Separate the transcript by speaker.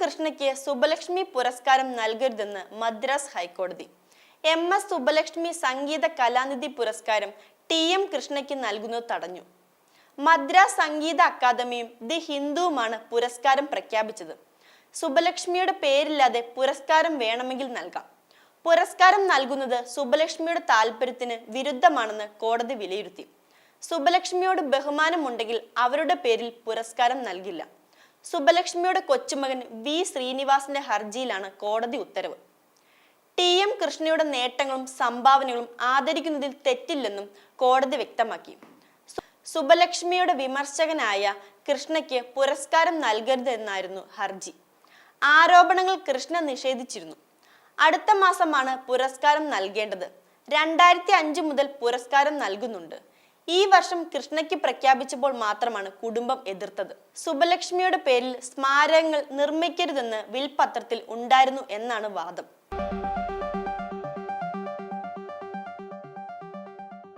Speaker 1: കൃഷ്ണയ്ക്ക് സുബലക്ഷ്മി പുരസ്കാരം നൽകരുതെന്ന് മദ്രാസ് ഹൈക്കോടതി. എം എസ് സുബലക്ഷ്മി സംഗീത കലാനിധി പുരസ്കാരം ടി എം കൃഷ്ണയ്ക്ക് നൽകുന്നത് തടഞ്ഞു. മദ്രാസ് സംഗീത അക്കാദമിയും ദി ഹിന്ദുവുമാണ് പുരസ്കാരം പ്രഖ്യാപിച്ചത്. സുബലക്ഷ്മിയുടെ പേരില്ലാതെ പുരസ്കാരം വേണമെങ്കിൽ നൽകാം. പുരസ്കാരം നൽകുന്നത് സുബലക്ഷ്മിയുടെ താല്പര്യത്തിന് വിരുദ്ധമാണെന്ന് കോടതി വിലയിരുത്തി. സുബലക്ഷ്മിയോട് ബഹുമാനമുണ്ടെങ്കിൽ അവരുടെ പേരിൽ പുരസ്കാരം നൽകില്ല. സുബലക്ഷ്മിയുടെ കൊച്ചുമകൻ വി ശ്രീനിവാസിന്റെ ഹർജിയിലാണ് കോടതി ഉത്തരവ്. ടി എം കൃഷ്ണയുടെ നേട്ടങ്ങളും സംഭാവനകളും ആദരിക്കുന്നതിൽ തെറ്റില്ലെന്നും കോടതി വ്യക്തമാക്കി. സുബലക്ഷ്മിയുടെ വിമർശകനായ കൃഷ്ണയ്ക്ക് പുരസ്കാരം നൽകരുതെന്നായിരുന്നു ഹർജി. ആരോപണങ്ങൾ കൃഷ്ണ നിഷേധിച്ചിരുന്നു. അടുത്ത മാസമാണ് പുരസ്കാരം നൽകേണ്ടത്. രണ്ടായിരത്തി മുതൽ പുരസ്കാരം നൽകുന്നുണ്ട്. ഈ വർഷം കൃഷ്ണയ്ക്ക് പ്രഖ്യാപിച്ചപ്പോൾ മാത്രമാണ് കുടുംബം എതിർത്തത്. സുബലക്ഷ്മിയുടെ പേരിൽ സ്മാരകങ്ങൾ നിർമ്മിക്കരുതെന്ന് വിൽപത്രത്തിൽ ഉണ്ടായിരുന്നു എന്നാണ് വാദം.